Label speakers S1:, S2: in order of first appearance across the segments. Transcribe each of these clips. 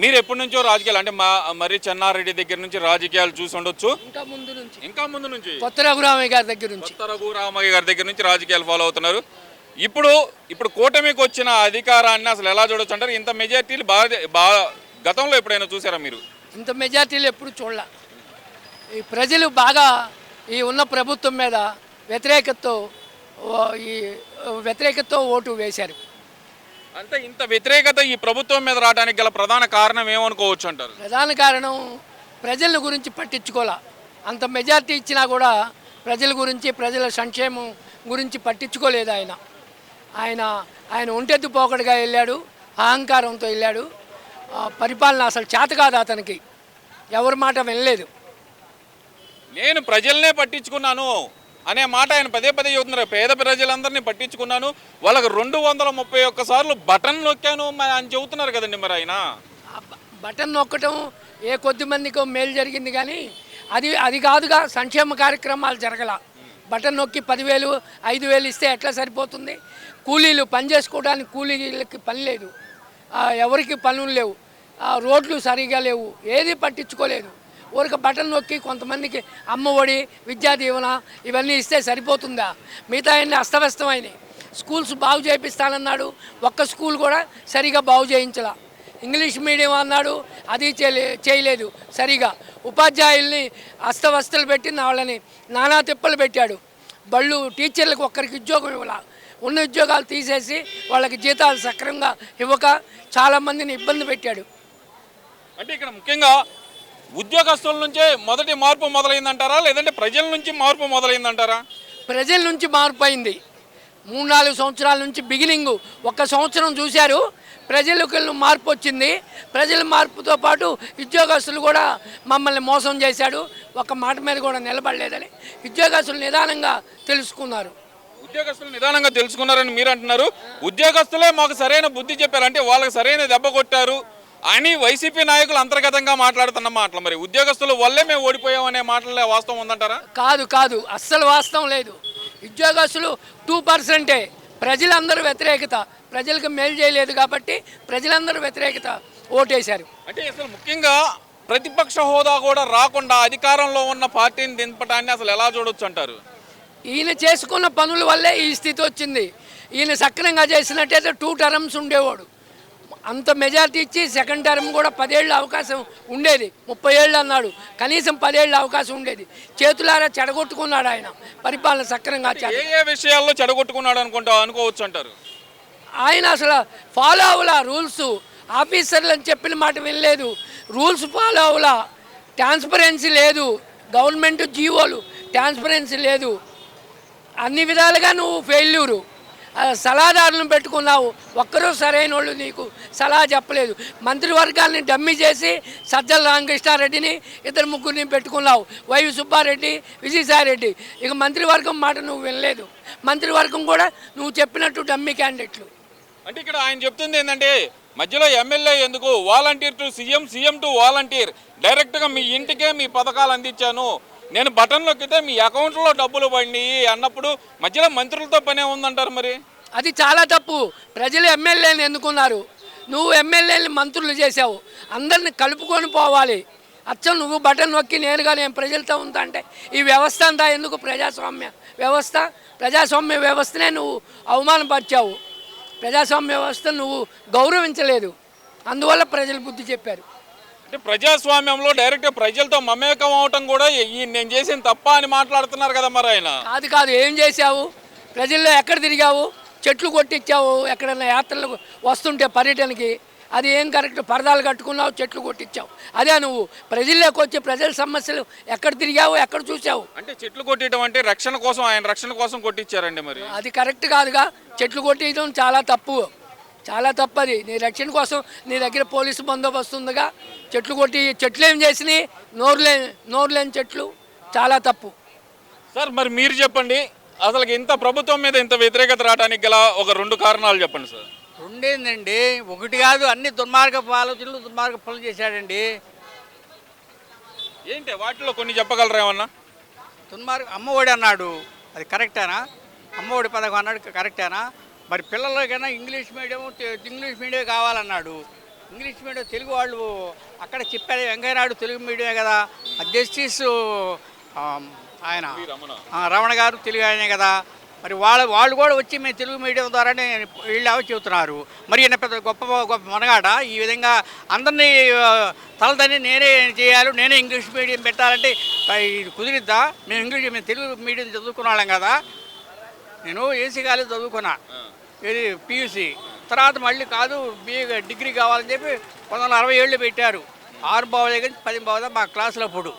S1: మీరు ఎప్పటి నుంచో రాజకీయాలు అంటే మా మరి చెన్నారెడ్డి దగ్గర నుంచి రాజకీయాలు చూసి ఉండొచ్చు.
S2: ఇంకా ముందు నుంచి.
S1: ఇంకా ముందు నుంచి.
S2: కొత్త రఘురామయ్య గారి దగ్గర నుంచి.
S1: కొత్త రఘు రామయ్య గారి దగ్గర నుంచి రాజకీయాలు ఫాలో అవుతున్నారు. ఇప్పుడు ఇప్పుడు కూటమికి వచ్చిన అధికారాన్ని అసలు ఎలా చూడొచ్చు అంటారు? ఇంత మెజార్టీలు బాగా గతంలో ఎప్పుడైనా చూసారా మీరు?
S2: ఇంత మెజార్టీలు ఎప్పుడు చూడాల. ఈ ప్రజలు బాగా ఈ ఉన్న ప్రభుత్వం మీద వ్యతిరేకతతో ఈ వ్యతిరేకతతో ఓటు వేశారు.
S1: అంటే ఇంత వ్యతిరేకత ఈ ప్రభుత్వం మీద రావడానికి గల ప్రధాన కారణం ఏమనుకోవచ్చు అంటారు?
S2: ప్రధాన కారణం ప్రజల గురించి పట్టించుకోలే అంత మెజార్టీ ఇచ్చినా కూడా ప్రజల గురించి ప్రజల సంక్షేమం గురించి పట్టించుకోలేదు ఆయన. ఆయన ఆయన ఒంటెత్తు పోకడుగా వెళ్ళాడు అహంకారంతో వెళ్ళాడు. పరిపాలన అసలు చేత కాదు అతనికి. ఎవరి మాట వినలేదు.
S1: నేను ప్రజల్నే పట్టించుకున్నాను. అనే మాట ఆయన పదే పదే చెబుతున్నారు. పేద ప్రజలందరినీ పట్టించుకున్నాను. వాళ్ళకి రెండు వందల ముప్పై ఒక్క సార్లు బటన్ నొక్కాను అని చెబుతున్నారు కదండి మరి ఆయన.
S2: బటన్ నొక్కటం ఏ కొద్ది మందికో మేలు జరిగింది కానీ అది అది కాదుగా సంక్షేమ కార్యక్రమాలు జరగల. బటన్ నొక్కి పదివేలు ఐదు వేలు ఇస్తే ఎట్లా సరిపోతుంది? కూలీలు పని చేసుకోవడానికి కూలీలకి పని లేదు. ఎవరికి పనులు లేవు. రోడ్లు సరిగా లేవు. ఏది పట్టించుకోలేదు. ఊరికి బట్టలు నొక్కి కొంతమందికి అమ్మ ఒడి విద్యా దీవెన ఇవన్నీ ఇస్తే సరిపోతుందా? మిగతా అన్ని అస్తవ్యస్తమైనవి స్కూల్స్ బాగు చేపిస్తానన్నాడు. ఒక్క స్కూల్ కూడా సరిగా బాగు చేయించాల. ఇంగ్లీష్ మీడియం అన్నాడు. అది చేయలే చేయలేదు. సరిగా. ఉపాధ్యాయుల్ని అస్తవస్తలు పెట్టి వాళ్ళని నానా తిప్పలు పెట్టాడు. బళ్ళు టీచర్లకు ఒక్కరికి ఉద్యోగం ఇవ్వాల. ఉన్న ఉద్యోగాలు తీసేసి వాళ్ళకి జీతాలు సక్రమంగా ఇవ్వక చాలామందిని ఇబ్బంది పెట్టాడు.
S1: అంటే ఇక్కడ ముఖ్యంగా ఉద్యోగస్తుల నుంచే మొదటి మార్పు మొదలైందంటారా? లేదంటే ప్రజల నుంచి మార్పు మొదలైందంటారా?
S2: ప్రజల నుంచి మార్పు అయింది. మూడు నాలుగు సంవత్సరాల నుంచి బిగినింగ్. ఒక్క సంవత్సరం చూశారు ప్రజలకు మార్పు వచ్చింది. ప్రజల మార్పుతో పాటు ఉద్యోగస్తులు కూడా మమ్మల్ని మోసం చేశాడు ఒక మాట మీద కూడా నిలబడలేదని ఉద్యోగస్తులు నిదానంగా తెలుసుకున్నారు.
S1: ఉద్యోగస్తులు నిదానంగా తెలుసుకున్నారని మీరు అంటున్నారు ఉద్యోగస్తులే మాకు సరైన బుద్ధి చెప్పారు అంటే వాళ్ళకి సరైన దెబ్బ కొట్టారు. అని వైసీపీ నాయకులు అంతర్గతంగా మాట్లాడుతున్న మాటలు. మరి ఉద్యోగస్తుల వల్లే మేము ఓడిపోయాం అనే మాటలే వాస్తవం ఉందంటారా?
S2: కాదు కాదు. అస్సలు వాస్తవం లేదు. ఉద్యోగస్తులు టూ పర్సెంటే ప్రజలందరూ వ్యతిరేకత. ప్రజలకు మేలు చేయలేదు కాబట్టి ప్రజలందరూ వ్యతిరేకత ఓటేశారు.
S1: అంటే అసలు ముఖ్యంగా ప్రతిపక్ష హోదా కూడా రాకుండా అధికారంలో ఉన్న పార్టీని దింపటాన్ని అసలు ఎలా చూడొచ్చు అంటారు?
S2: ఈయన చేసుకున్న పనుల వల్లే ఈ స్థితి వచ్చింది. ఈయన సక్రంగా చేసినట్టయితే టూ టర్మ్స్ ఉండేవాడు. అంత మెజార్టీ ఇచ్చి సెకండ్ టర్మ్ కూడా పదేళ్ళ అవకాశం ఉండేది. ముప్పై ఏళ్ళు అన్నాడు. కనీసం పదేళ్ళ అవకాశం ఉండేది. చేతులారా చెడగొట్టుకున్నాడు ఆయన. పరిపాలన సక్రంగా
S1: ఏ ఏ విషయాల్లో చెడగొట్టుకున్నాడు అనుకుంటా అనుకోవచ్చు అంటారు?
S2: ఆయన అసలు ఫాలో అవ్వలా రూల్స్. ఆఫీసర్లు అని చెప్పిన మాట వినలేదు. రూల్స్ ఫాలో అవ్వలా. ట్రాన్స్పరెన్సీ లేదు. గవర్నమెంట్ జీవోలు. ట్రాన్స్పరెన్సీ లేదు. అన్ని విధాలుగా నువ్వు ఫెయిల్యూరు. సలహాదారులను పెట్టుకున్నావు. ఒక్కరూ సరైన వాళ్ళు నీకు సలహా చెప్పలేదు. మంత్రివర్గాన్ని డమ్మీ చేసి సజ్జల రామకృష్ణారెడ్డిని ఇద్దరు ముగ్గురిని పెట్టుకున్నావు. వైవి సుబ్బారెడ్డి విజయసాయిరెడ్డి. ఇక మంత్రివర్గం మాట నువ్వు వినలేదు. మంత్రివర్గం కూడా నువ్వు చెప్పినట్టు డమ్మీ క్యాండిడేట్లు.
S1: అంటే ఇక్కడ ఆయన చెప్తుంది ఏంటంటే మధ్యలో ఎమ్మెల్యే ఎందుకు? Volunteer to CM CM to volunteer డైరెక్ట్గా మీ ఇంటికే మీ పథకాలు అందించాను. నేను బటన్ నొక్కితే మీ అకౌంట్లో డబ్బులు పడినాయి అన్నప్పుడు మధ్యలో మంత్రులతో పనే ఉందంటారు మరి?
S2: అది చాలా తప్పు. ప్రజలు ఎమ్మెల్యేని ఎన్నుకున్నారు. నువ్వు ఎమ్మెల్యేని మంత్రులు చేసావు అందరిని కలుపుకొని పోవాలి. అచ్చం నువ్వు బటన్ నొక్కి నేరుగా నేను ప్రజలతో ఉందా అంటే ఈ వ్యవస్థ అంతా ఎందుకు ప్రజాస్వామ్య వ్యవస్థ? ప్రజాస్వామ్య వ్యవస్థనే నువ్వు అవమానపరిచావు. ప్రజాస్వామ్య వ్యవస్థ నువ్వు గౌరవించలేదు. అందువల్ల ప్రజలు బుద్ధి చెప్పారు.
S1: అంటే ప్రజాస్వామ్యంలో డైరెక్ట్ ప్రజలతో మమేకం అవటం కూడా ఈ నేను చేసిన తప్ప అని మాట్లాడుతున్నారు కదా మరి ఆయన.
S2: కాదు కాదు ఏం చేశావు? ప్రజల్లో ఎక్కడ తిరిగావు? చెట్లు కొట్టించావు ఎక్కడైనా యాత్రలకు వస్తుంటే పర్యటనకి? అది ఏం కరెక్ట్? పరదాలు కట్టుకున్నావు చెట్లు కొట్టించావు. అదే నువ్వు ప్రజల్లోకి వచ్చి ప్రజల సమస్యలు ఎక్కడ తిరిగావు ఎక్కడ చూసావు?
S1: అంటే చెట్లు కొట్టేయడం అంటే రక్షణ కోసం ఆయన రక్షణ కోసం కొట్టించారండి మరి.
S2: అది కరెక్ట్ కాదుగా. చెట్లు కొట్టేయడం చాలా తప్పు. చాలా తప్పు అది. నీ రక్షణ కోసం నీ దగ్గర పోలీసు బందోబస్తు ఉందిగా. చెట్లు కొట్టి చెట్లు ఏం చేసినాయి? నోరు లేని నోరు లేని చెట్లు. చాలా తప్పు.
S1: సార్ మరి మీరు చెప్పండి. అసలు ఇంత ప్రభుత్వం మీద ఇంత వ్యతిరేకత రావడానికి గల ఒక రెండు కారణాలు చెప్పండి సార్.
S3: రెండేందండి? ఒకటి కాదు అన్ని దుర్మార్గపు ఆలోచనలు దుర్మార్గ పనులు చేశాడండి.
S1: ఏంటి? వాటిలో కొన్ని చెప్పగలరా ఏమన్నా?
S3: దుర్మార్గ అమ్మఒడి అన్నాడు. అది కరెక్టేనా? అమ్మఒడి పథకం అన్నాడు కరెక్టేనా? మరి పిల్లలకైనా ఇంగ్లీష్ మీడియం ఇంగ్లీష్ మీడియం కావాలన్నాడు. ఇంగ్లీష్ మీడియం తెలుగు వాళ్ళు అక్కడ చెప్పారు. వెంకయ్యనాయుడు తెలుగు మీడియమే కదా. జస్టిస్ ఆయన
S1: రమణ
S3: గారు తెలుగు ఆయనే కదా. మరి వాళ్ళ వాళ్ళు కూడా వచ్చి మేము తెలుగు మీడియం ద్వారానే వీళ్ళు అవి చెబుతున్నారు. మరి ఈయన పెద్ద గొప్ప గొప్ప మనగాడ? ఈ విధంగా అందరినీ తలదని నేనే చేయాలి? నేనే ఇంగ్లీష్ మీడియం పెట్టాలంటే ఇది కుదిరిద్దా? మేము ఇంగ్లీష్ మేము తెలుగు మీడియం చదువుకున్న వాళ్ళం కదా. నేను ఏసీ కాలేజ్ చదువుకున్నా. ఇది పియూసి. తర్వాత మళ్ళీ కాదు బీ డిగ్రీ కావాలని చెప్పి పంతొమ్మిది వందల అరవై ఏళ్ళు పెట్టారు. ఆరు బావ దగ్గర నుంచి పది బావ మా క్లాసులో అప్పుడు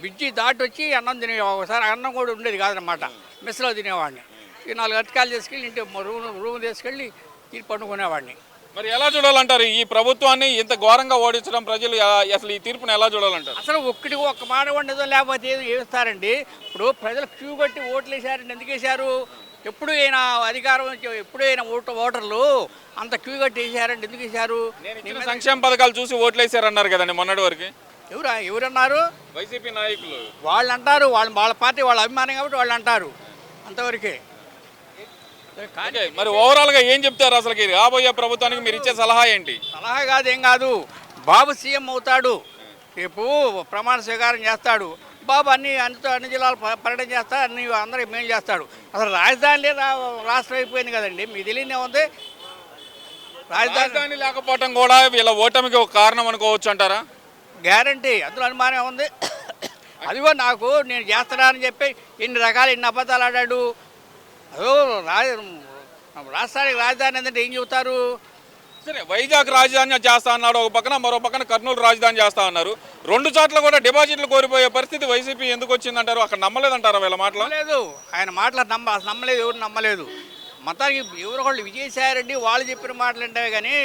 S3: బ్రిడ్జి దాటి వచ్చి అన్నం తినే ఒకసారి అన్నం కూడా ఉండేది కాదనమాట మెస్లో తినేవాడిని. ఈ నాలుగు అరటికాయలు తీసుకెళ్ళి ఇంటి రూమ్ రూమ్ తీసుకెళ్ళి తిని పండుకునేవాడిని
S1: మరి ఎలా చూడాలంటారు? ఈ ప్రభుత్వాన్ని ఇంత ఘోరంగా ఓడించడం ప్రజలు అసలు ఈ తీర్పుని ఎలా చూడాలంటారు?
S3: అసలు ఒక్కటి ఒక్క మాట ఉండదో లేకపోతే ఏదో ఏమిస్తారండి ఇప్పుడు ప్రజలు క్యూ కట్టి ఓట్లు వేసారండి ఎందుకు వేశారు? ఎప్పుడు అయినా అధికారం ఎప్పుడు అయినా ఓటు ఓటర్లు అంత క్యూ కట్టి వేసారండి ఎందుకు వేశారు?
S1: సంక్షేమ పథకాలు చూసి ఓట్లేసారన్నారు కదండి మొన్నటి వరకు.
S3: ఎవరు ఎవరన్నారు?
S1: వైసీపీ నాయకులు.
S3: వాళ్ళు అంటారు వాళ్ళు వాళ్ళ పార్టీ వాళ్ళ అభిమానం కాబట్టి వాళ్ళు అంటారు అంతవరకే.
S1: మరి ఓవరాల్గా ఏం చెప్తారు అసలు రాబోయే ప్రభుత్వానికి మీరు ఇచ్చే సలహా ఏంటి?
S3: సలహా కాదు ఏం కాదు. బాబు సీఎం అవుతాడు. రేపు ప్రమాణ స్వీకారం చేస్తాడు. బాబు అన్ని అన్ని అన్ని జిల్లాలు పర్యటన చేస్తా అన్ని అందరికి మేలు చేస్తాడు. అసలు రాజధాని రాష్ట్రం అయిపోయింది కదండి. మీకు తెలియదే ఉంది. రాజధాని
S1: రాజధాని లేకపోవటం కూడా వీళ్ళ ఓటమికి ఒక కారణం అనుకోవచ్చు అంటారా?
S3: గ్యారంటీ అందులో అనుమానం ఉంది అదిగో నాకు నేను చేస్తున్నానని చెప్పి ఎన్ని రకాల ఎన్ని అబద్ధాలు ఆడాడు. అదో రాజ రాష్ట్రానికి రాజధాని ఏంటంటే ఏం చెబుతారు?
S1: సరే వైజాగ్ రాజధాని చేస్తా అన్నాడు ఒక పక్కన మరో పక్కన కర్నూలు రాజధాని చేస్తా అన్నారు. రెండు చోట్ల కూడా డిపాజిట్లు కోరిపోయే పరిస్థితి వైసీపీ ఎందుకు వచ్చిందంటారు? అక్కడ నమ్మలేదంటారా వీళ్ళ మాటలు?
S3: నమ్మలేదు. ఆయన మాటలు నమ్మ అసలు నమ్మలేదు ఎవరు నమ్మలేదు. మొత్తానికి ఎవరు ఒకళ్ళు విజయసాయి రెడ్డి వాళ్ళు చెప్పిన మాటలు అంటే కానీ